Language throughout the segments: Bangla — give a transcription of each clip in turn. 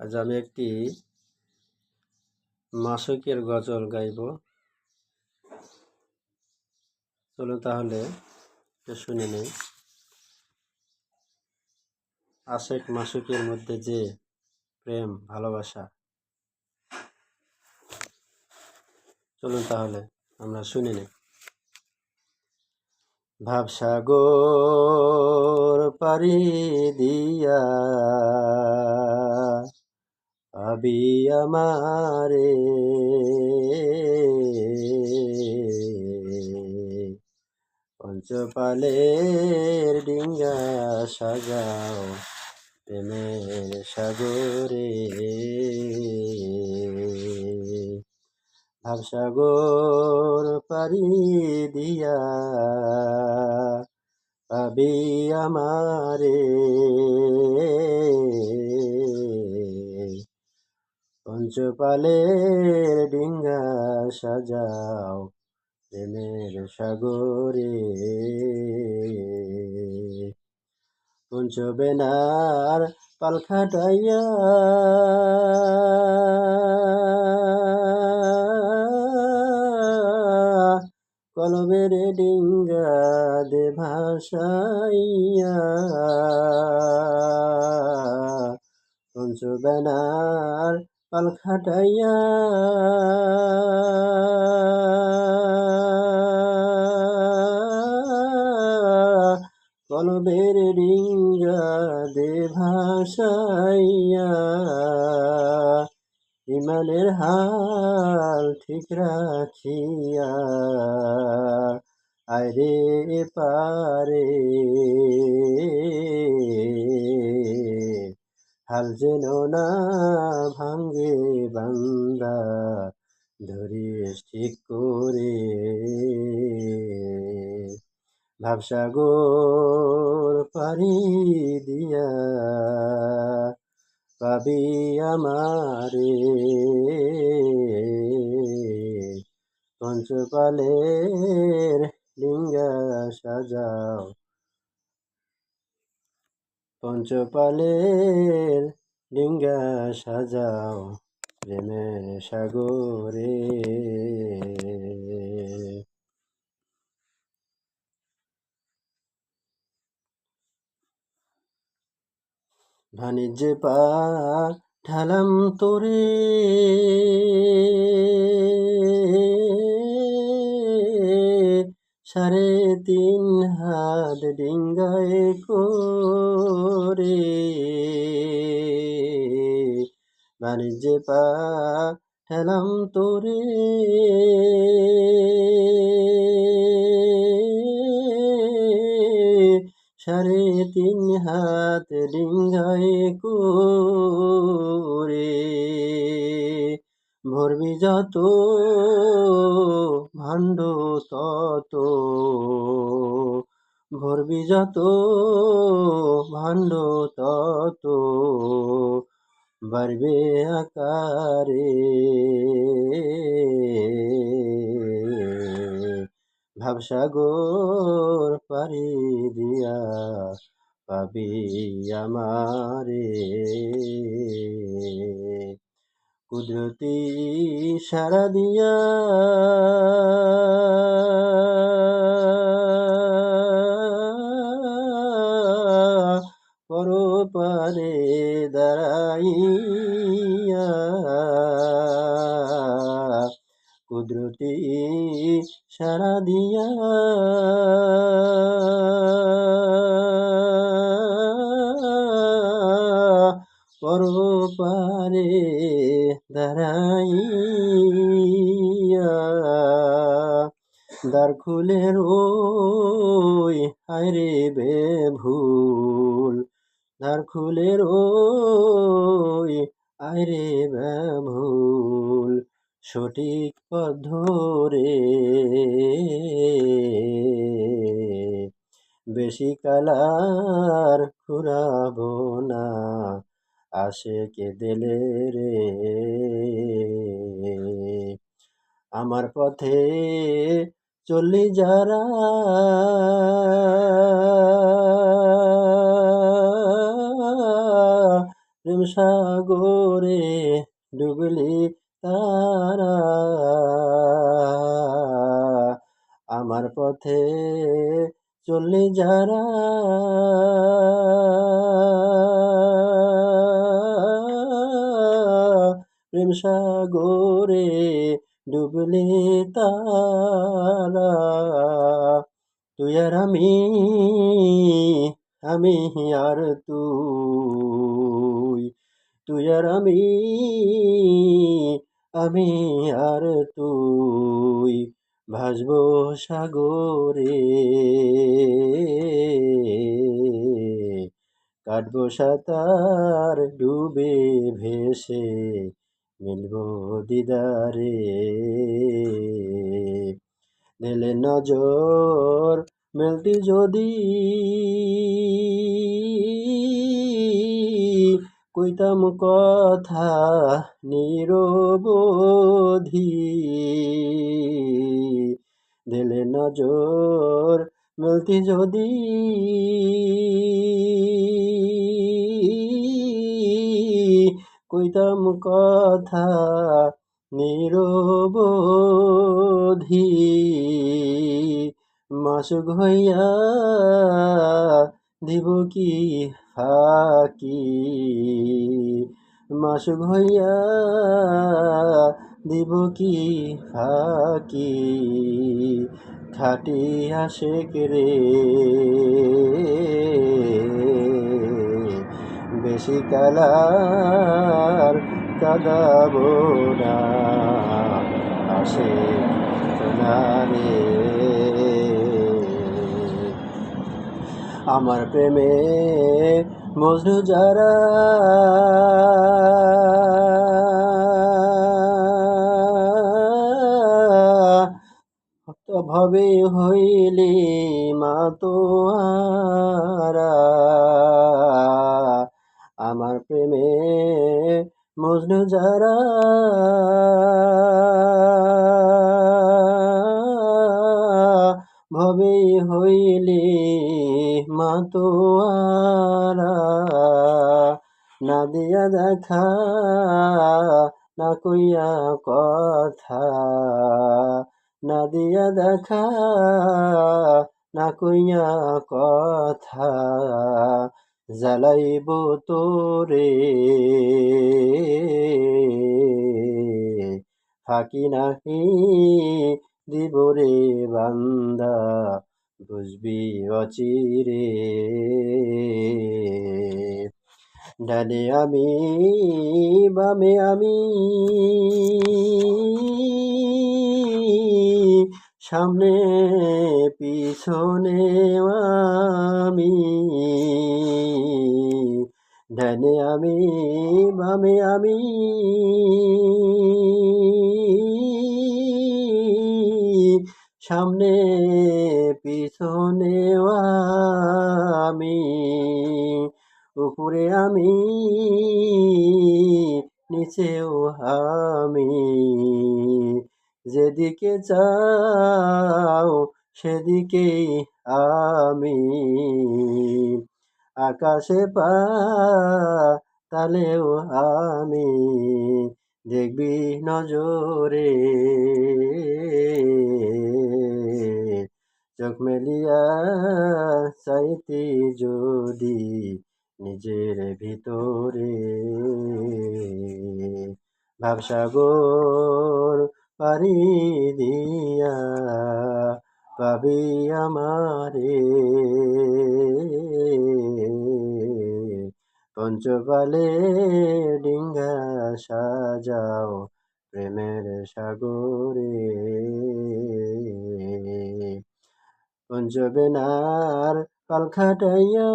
আজ আমি একটি মাসকের গজল গাইব। চলুন তাহলে শুনে নেই। আশেক মাসুকের মধ্যে যে প্রেম, ভালোবাসা। চলুন তাহলে আমরা শুনে নেই। ভাবসাগর পারি দিয়া আবি আমারে। পঞ্চপালের ডিঙ্গা সাজাও প্রেমের সাগরে। ভাবসাগর পারি দিয়া পাবি আমারে। পঞ্চপালের ডিঙ্গা সাজাও প্রেমের সাগরে। পঞ্চবেনার পালখাটাইয়া কলবের ডিঙ্গা দে ভাসাইয়া পঞ্চবেনার পাল কলবের ডিঙ্গা দে ভাসাইয়া ইমানের হাল ঠিক রাখিয়া আরে পারে হাল যেন না ভাঙ্গে বান্দা ধরিস ঠিক করে। ভাবসাগর পারি দিয়া পাবি আমারে। পঞ্চপালের লিঙ্গা সাজাও পঞ্চপালের ডিঙ্গা সাজাও প্রেমের সাগরে। বাণিজ্যে পা ঠালাম তোরে। সাড়ে তিন হাত ডিঙ্গায় করে। বাণিজ্যে পা ঠেলাম তোরে। সাড়ে তিন হাত ডিঙ্গায় করে। ভরবি যত, ভাণ্ড তত ভরবি যত, ভাণ্ড তত বাড়বে আকারে। ভাবসাগর পারি দিয়া পাবি আমারে। কুদরতি সারা দিয়া। পরপারে দাঁড়াইয়া। কুদরতি সারা দিয়া। পরপারে দাঁড়াইয়া। দ্বার খুলে রই, হায়রে বে ভুল দ্বার খুলে রই আয়রে বে ভুল সঠিক পথ ধরে বেশি কালার ঘুরাবো না। আসে কে দিলে রে। আমার পথে চললি যারা। প্রেম সাগরে ডুবলি তারা। আমার পথে চললি যারা। প্রেম সাগরে ডুবলি তারা। তুই আর আমি আমি আর তুই। তুই আর আমি আমি আর তুই। ভাসব সাগরে। কাটব সাঁতার ডুবে ভেসে, মিলব দিদারে। দিলে নজর মেলতি যদি, কইতাম কথা নিরবধি। দিলে নজর মেলতি যদি কইতাম কথা নিরবধি, মাসুক হইয়া দিব কি ফাঁকি? মাসুক হইয়া দিব কি ফাঁকি? খাটি আশেক রে। বেশি কালার কাদাব আসে রে আমার প্রেমে মজনু যারা ভবে হইলে মা তো আমার প্রেমে মজনু যারা ভবে হইলে মাতোয়ারা না দিয়া দেখা, না কইয়া কথা। না দিয়া দেখা, না কইয়া কথা, জ্বালাইব তোরে। ফাঁকি নাহি দিব রে বান্দা, বুঝবি অচিরে। ডানে আমি বামে আমি। সামনে পিছনে আমি। ডানে আমি বামে আমি। সামনে পিছনে আমি। উপরে আমি, নিচেও আমি। যেদিকে চাও সেদিকেই আমি। আকাশে পা, তালেও আমি। দেখবি নজরে। চোখ মেলিয়া চাইতি যদি নিজের ভিতরে। ভাবসাগর পারি দিয়া পাবি আমারে। পঞ্চপালে ডিঙ্গা সাজাও প্রেমের সাগরে। পঞ্চবেনার পাল খাটাইয়া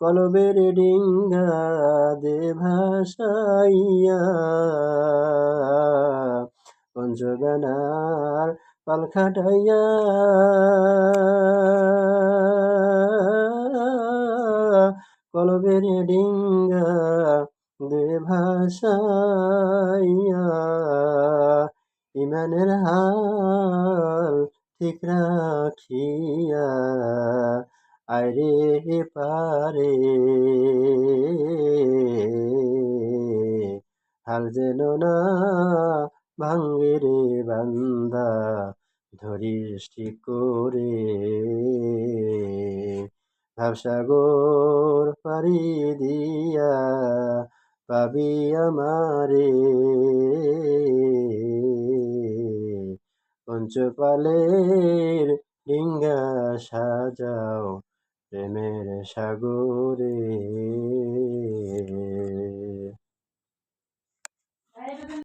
কলবের ডিঙ্গা দে ভাসাইয়া। পঞ্চবেনার পাল খাটাইয়া কলবের ডিঙ্গা দে ভাসাইয়া ইমানের হাল ঠিক রাখিয়া আরে পারে, হাল যেন না ভাঙ্গে রে বান্দা, ধরিস ঠিক করে। ভাবসাগর পাড়ি দিয়া পাবি আমারে। পঞ্চপালের ডিঙ্গা সাজাও প্রেমের সাগরে।